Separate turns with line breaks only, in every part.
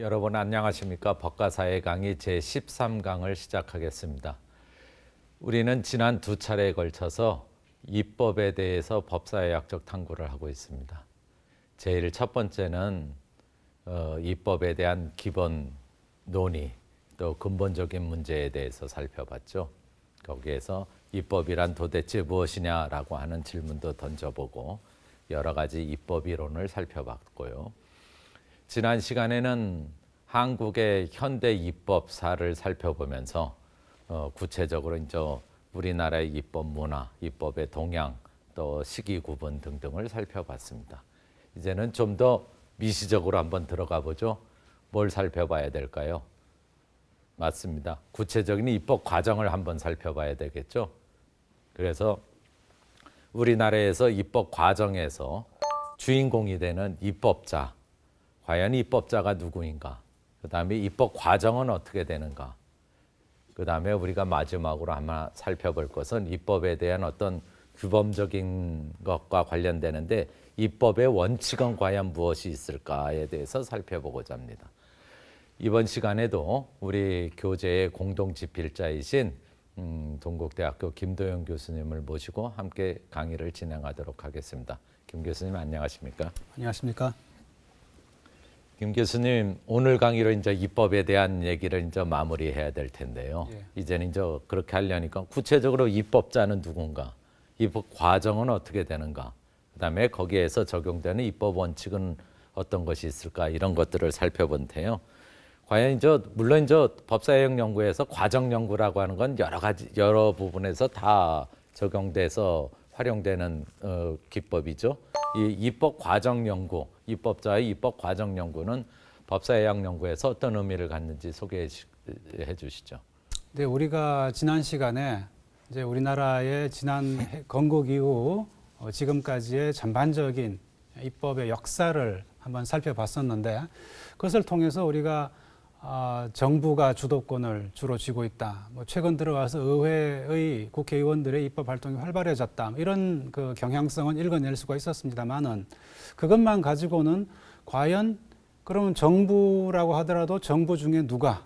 여러분 안녕하십니까? 법과사의 강의 제13강을 시작하겠습니다. 우리는 지난 두 차례에 걸쳐서 입법에 대해서 법사회학적 탐구를 하고 있습니다. 제일 첫 번째는 어, 입법에 대한 기본 논의 또 근본적인 문제에 대해서 살펴봤죠. 거기에서 입법이란 도대체 무엇이냐라고 하는 질문도 던져보고 여러 가지 입법 이론을 살펴봤고요. 지난 시간에는 한국의 현대 입법사를 살펴보면서 어, 구체적으로 이제 우리나라의 입법 문화, 입법의 동향, 또 시기 구분 등등을 살펴봤습니다. 이제는 좀 더 미시적으로 한번 들어가 보죠. 뭘 살펴봐야 될까요? 맞습니다. 구체적인 입법 과정을 한번 살펴봐야 되겠죠. 그래서 우리나라에서 입법 과정에서 주인공이 되는 입법자, 과연 입법자가 누구인가? 그 다음에 입법 과정은 어떻게 되는가? 그 다음에 우리가 마지막으로 아마 살펴볼 것은 입법에 대한 어떤 규범적인 것과 관련되는데 입법의 원칙은 과연 무엇이 있을까에 대해서 살펴보고자 합니다. 이번 시간에도 우리 교재의 공동 집필자이신 음, 동국대학교 김도영 교수님을 모시고 함께 강의를 진행하도록 하겠습니다. 김 교수님 안녕하십니까?
안녕하십니까?
김 교수님 오늘 강의로 이제 입법에 대한 얘기를 이제 마무리해야 될 텐데요.
예.
이제는 이제 그렇게 하려니까 구체적으로 입법자는 누군가, 입법 과정은 어떻게 되는가, 그다음에 거기에서 적용되는 입법 원칙은 어떤 것이 있을까 이런 것들을 살펴본데요. 과연 이제 물론 이제 법사형 연구에서 과정 연구라고 하는 건 여러 가지 여러 부분에서 다 적용돼서 활용되는 어, 기법이죠. 이 입법 과정 연구, 입법자의 입법 과정 연구는 법사해양 연구에서 어떤 의미를 갖는지 소개해 주시죠.
네, 우리가 지난 시간에 이제 우리나라의 지난 해- 건국 이후 어, 지금까지의 전반적인 입법의 역사를 한번 살펴봤었는데 그것을 통해서 우리가 아, 정부가 주도권을 주로 쥐고 있다. 뭐 최근 들어와서 의회의 국회의원들의 입법 활동이 활발해졌다. 뭐 이런 그 경향성은 읽어낼 수가 있었습니다만은 그것만 가지고는 과연 그러면 정부라고 하더라도 정부 중에 누가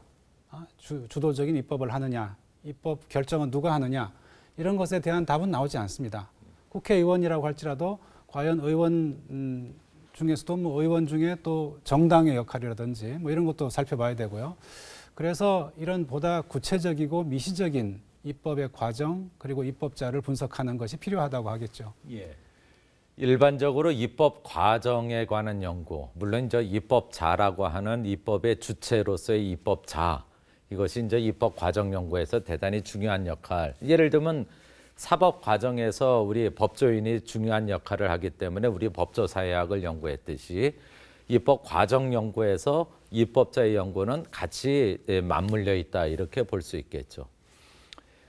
아, 주, 주도적인 입법을 하느냐, 입법 결정은 누가 하느냐 이런 것에 대한 답은 나오지 않습니다. 국회의원이라고 할지라도 과연 의원 음, 중에서도 뭐 의원 중에 또 정당의 역할이라든지 뭐 이런 것도 살펴봐야 되고요. 그래서 이런 보다 구체적이고 미시적인 입법의 과정 그리고 입법자를 분석하는 것이 필요하다고 하겠죠.
예. 일반적으로 입법 과정에 관한 연구, 물론 이제 입법자라고 하는 입법의 주체로서의 입법자 이것이 이제 입법 과정 연구에서 대단히 중요한 역할. 예를 들면 사법 과정에서 우리 법조인이 중요한 역할을 하기 때문에 우리 법조사회학을 연구했듯이 입법 과정 연구에서 입법자의 연구는 같이 예, 맞물려 있다 이렇게 볼 수 있겠죠.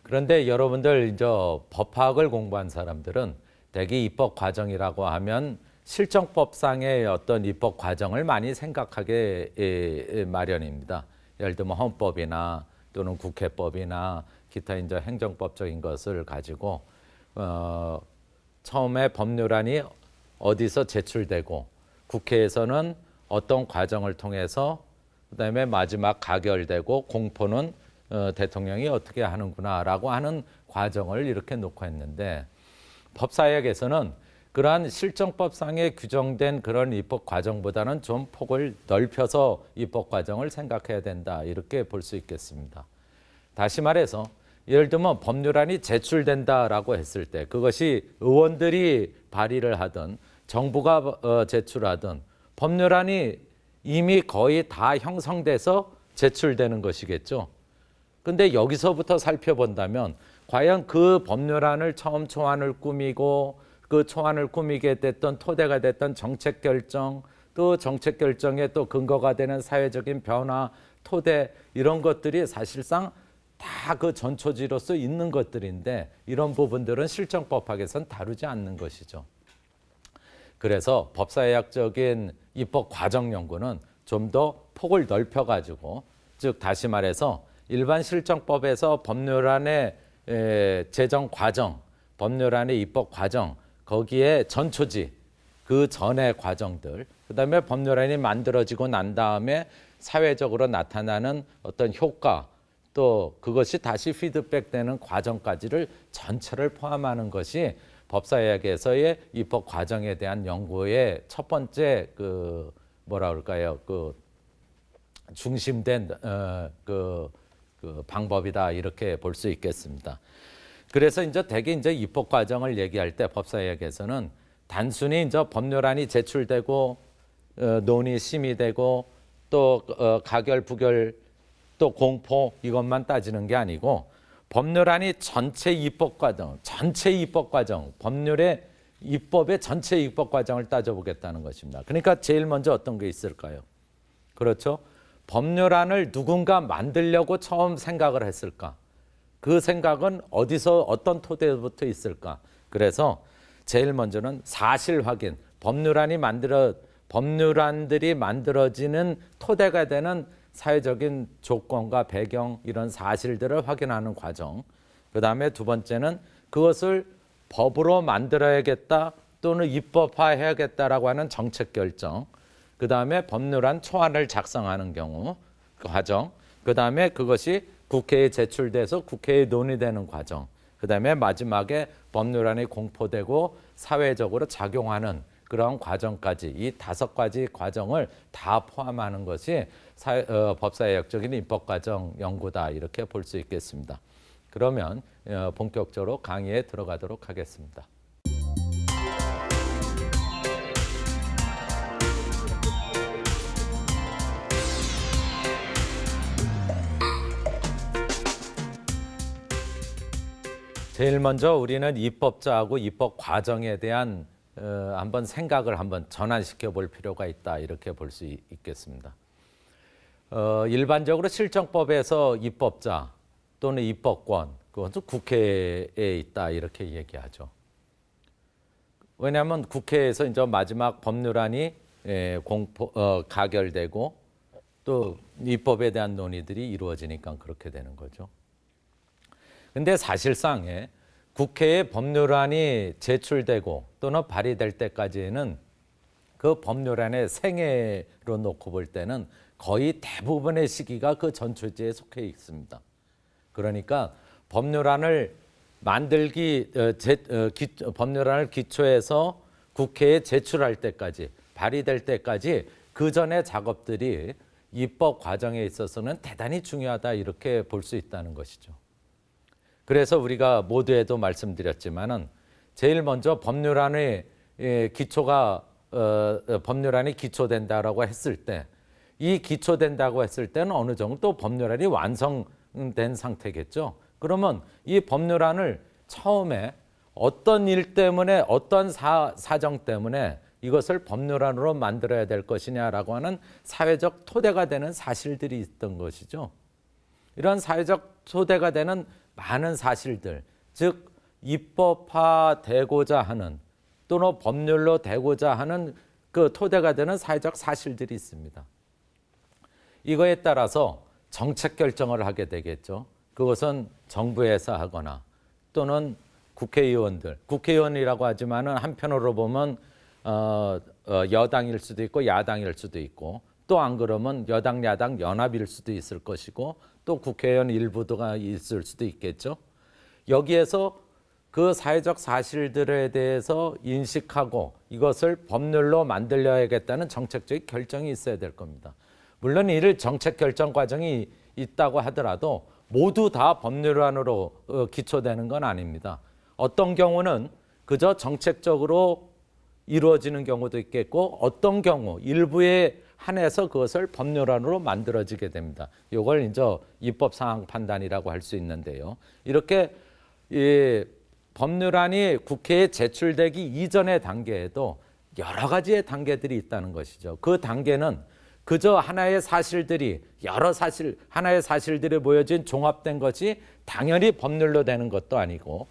그런데 여러분들 이제 법학을 공부한 사람들은 대개 입법 과정이라고 하면 실정법상의 어떤 입법 과정을 많이 생각하게 예, 예, 마련입니다. 예를 들면 헌법이나 또는 국회법이나 기타 이제 행정법적인 것을 가지고 어, 처음에 법률안이 어디서 제출되고 국회에서는 어떤 과정을 통해서 그다음에 마지막 가결되고 공포는 어, 대통령이 어떻게 하는구나라고 하는 과정을 이렇게 놓고 했는데 법사학에서는 그러한 실정법상에 규정된 그런 입법 과정보다는 좀 폭을 넓혀서 입법 과정을 생각해야 된다 이렇게 볼 수 있겠습니다. 다시 말해서 예를 들면 법률안이 제출된다라고 했을 때 그것이 의원들이 발의를 하든 정부가 어, 제출하든 법률안이 이미 거의 다 형성돼서 제출되는 것이겠죠. 근데 여기서부터 살펴본다면 과연 그 법률안을 처음 초안을 꾸미고 그 초안을 꾸미게 됐던 토대가 됐던 정책 결정 또 정책 결정에 또 근거가 되는 사회적인 변화 토대 이런 것들이 사실상 다 그 전초지로서 있는 것들인데 이런 부분들은 실정법학에선 다루지 않는 것이죠. 그래서 법사회학적인 입법 과정 연구는 좀 더 폭을 넓혀 가지고 즉 다시 말해서 일반 실정법에서 법률안의 에, 제정 과정, 법률안의 입법 과정 거기에 전초지 그 전의 과정들 그다음에 법률안이 만들어지고 난 다음에 사회적으로 나타나는 어떤 효과 또 그것이 다시 피드백되는 과정까지를 전체를 포함하는 것이 법사학에서의 입법 과정에 대한 연구의 첫 번째 그 뭐라 그럴까요 그 중심된 어, 그, 그 방법이다 이렇게 볼 수 있겠습니다. 그래서 이제 대개 이제 입법 과정을 얘기할 때 법사학에서는 단순히 이제 법률안이 제출되고 어, 논의 심의되고 또 어, 가결 부결 또 공포 이것만 따지는 게 아니고 법률안이 전체 입법 과정, 전체 입법 과정, 법률의 입법의 전체 입법 과정을 따져보겠다는 것입니다. 그러니까 제일 먼저 어떤 게 있을까요? 그렇죠? 법률안을 누군가 만들려고 처음 생각을 했을까? 그 생각은 어디서 어떤 토대부터 있을까? 그래서 제일 먼저는 사실 확인. 법률안이 만들어 법률안들이 만들어지는 토대가 되는 사회적인 조건과 배경 이런 사실들을 확인하는 과정. 그다음에 두 번째는 그것을 법으로 만들어야겠다 또는 입법화해야겠다라고 하는 정책 결정. 그다음에 법률안 초안을 작성하는 경우 그 과정. 그다음에 그것이 국회에 제출돼서 국회에 논의되는 과정. 그다음에 마지막에 법률안이 공포되고 사회적으로 작용하는 그런 과정까지 이 다섯 가지 과정을 다 포함하는 것이 사회, 어, 법사회역적인 입법 과정 연구다 이렇게 볼 수 있겠습니다. 그러면 어, 본격적으로 강의에 들어가도록 하겠습니다. 제일 먼저 우리는 입법자하고 입법 과정에 대한 어, 한번 생각을 한번 전환시켜 볼 필요가 있다 이렇게 볼 수 있겠습니다. 어, 일반적으로 실정법에서 입법자 또는 입법권 그것은 국회에 있다 이렇게 얘기하죠. 왜냐하면 국회에서 이제 마지막 법률안이 예, 공포 어, 가결되고 또 입법에 대한 논의들이 이루어지니까 그렇게 되는 거죠. 근데 사실상에 국회에 법률안이 제출되고 또는 발의될 때까지는 그 법률안의 생애로 놓고 볼 때는 거의 대부분의 시기가 그 전초지에 속해 있습니다. 그러니까 법률안을 만들기 어, 제, 어, 기, 법률안을 기초해서 국회에 제출할 때까지 발의될 때까지 그 전의 작업들이 입법 과정에 있어서는 대단히 중요하다 이렇게 볼 수 있다는 것이죠. 그래서 우리가 모두에도 말씀드렸지만은 제일 먼저 법률안의 예, 기초가 어, 어, 법률안이 기초된다라고 했을 때 이 기초된다고 했을 때는 어느 정도 법률안이 완성된 상태겠죠. 그러면 이 법률안을 처음에 어떤 일 때문에 어떤 사, 사정 때문에 이것을 법률안으로 만들어야 될 것이냐라고 하는 사회적 토대가 되는 사실들이 있던 것이죠. 이런 사회적 토대가 되는 많은 사실들, 즉 입법화되고자 하는 또는 법률로 되고자 하는 그 토대가 되는 사회적 사실들이 있습니다. 이거에 따라서 정책 결정을 하게 되겠죠. 그것은 정부에서 하거나 또는 국회의원들, 국회의원이라고 하지만은 한편으로 보면 어, 어, 여당일 수도 있고 야당일 수도 있고 또 안 그러면 여당 야당 연합일 수도 있을 것이고 또 국회의원 일부가 있을 수도 있겠죠. 여기에서 그 사회적 사실들에 대해서 인식하고 이것을 법률로 만들려야겠다는 정책적인 결정이 있어야 될 겁니다. 물론 이를 정책 결정 과정이 있다고 하더라도 모두 다 법률안으로 어, 기초되는 건 아닙니다. 어떤 경우는 그저 정책적으로 이루어지는 경우도 있겠고 어떤 경우 일부에 한해서 그것을 법률안으로 만들어지게 됩니다. 이걸 이제 입법 상황 판단이라고 할 수 있는데요. 이렇게 이 법률안이 국회에 제출되기 이전의 단계에도 여러 가지의 단계들이 있다는 것이죠. 그 단계는 그저 하나의 사실들이 여러 사실 하나의 사실들이 모여진 종합된 것이 당연히 법률로 되는 것도 아니고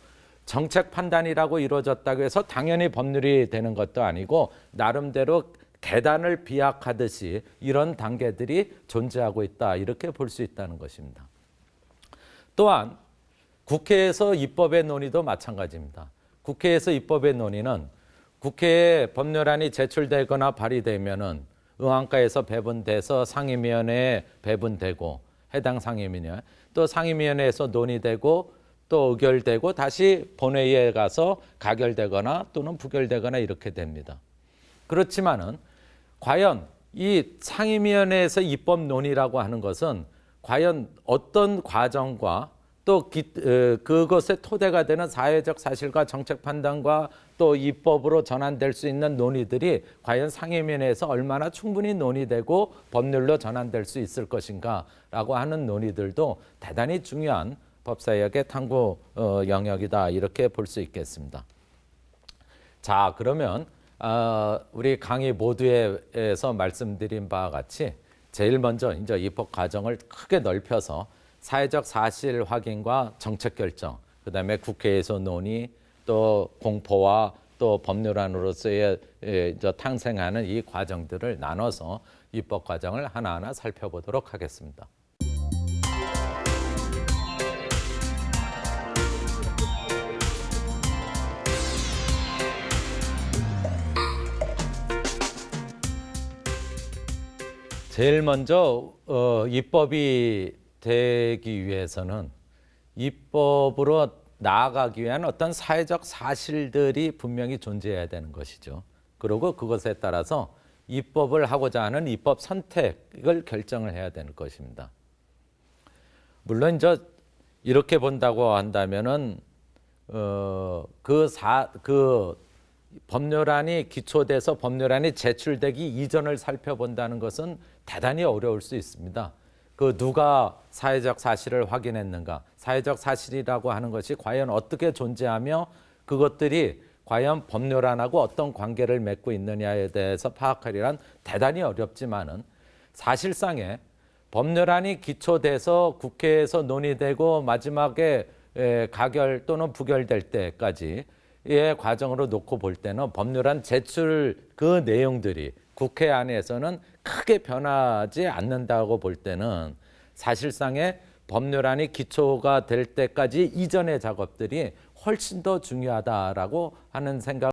정책 판단이라고 이루어졌다고 해서 당연히 법률이 되는 것도 아니고 나름대로 계단을 비약하듯이 이런 단계들이 존재하고 있다 이렇게 볼 수 있다는 것입니다. 또한 국회에서 입법의 논의도 마찬가지입니다. 국회에서 입법의 논의는 국회에 법률안이 제출되거나 발의되면은 의안가에서 배분돼서 상임위원회에 배분되고 해당 상임위원회 또 상임위원회에서 논의되고 또 의결되고 다시 본회의에 가서 가결되거나 또는 부결되거나 이렇게 됩니다. 그렇지만은 과연 이 상임위원회에서 입법 논의라고 하는 것은 과연 어떤 과정과 또 기, 어, 그것의 토대가 되는 사회적 사실과 정책 판단과 또 입법으로 전환될 수 있는 논의들이 과연 상임위원회에서 얼마나 충분히 논의되고 법률로 전환될 수 있을 것인가라고 하는 논의들도 대단히 중요한 법사역의 탐구 어, 영역이다 이렇게 볼 수 있겠습니다. 자 그러면 어, 우리 강의 모두에서 말씀드린 바와 같이 제일 먼저 이제 입법 과정을 크게 넓혀서 사회적 사실 확인과 정책 결정, 그다음에 국회에서 논의, 또 공포와 또 법률안으로서의 탄생하는 이 과정들을 나눠서 입법 과정을 하나하나 살펴보도록 하겠습니다. 제일 먼저 어, 입법이 되기 위해서는 입법으로 나아가기 위한 어떤 사회적 사실들이 분명히 존재해야 되는 것이죠. 그리고 그것에 따라서 입법을 하고자 하는 입법 선택을 결정을 해야 되는 것입니다. 물론 저 이렇게 본다고 한다면은 어그사그 법률안이 기초돼서 법률안이 제출되기 이전을 살펴본다는 것은 대단히 어려울 수 있습니다. 그 누가 사회적 사실을 확인했는가, 사회적 사실이라고 하는 것이 과연 어떻게 존재하며 그것들이 과연 법률안하고 어떤 관계를 맺고 있느냐에 대해서 파악하리란 대단히 어렵지만은 사실상에 법률안이 기초돼서 국회에서 논의되고 마지막에 에, 가결 또는 부결될 때까지 의 과정으로 놓고 볼 때는 법률안 제출 그 내용들이 국회 안에서는 크게 변하지 않는다고 볼 때는 사실상의 법률안이 기초가 될 때까지 이전의 작업들이 훨씬 더 중요하다라고 하는 생각.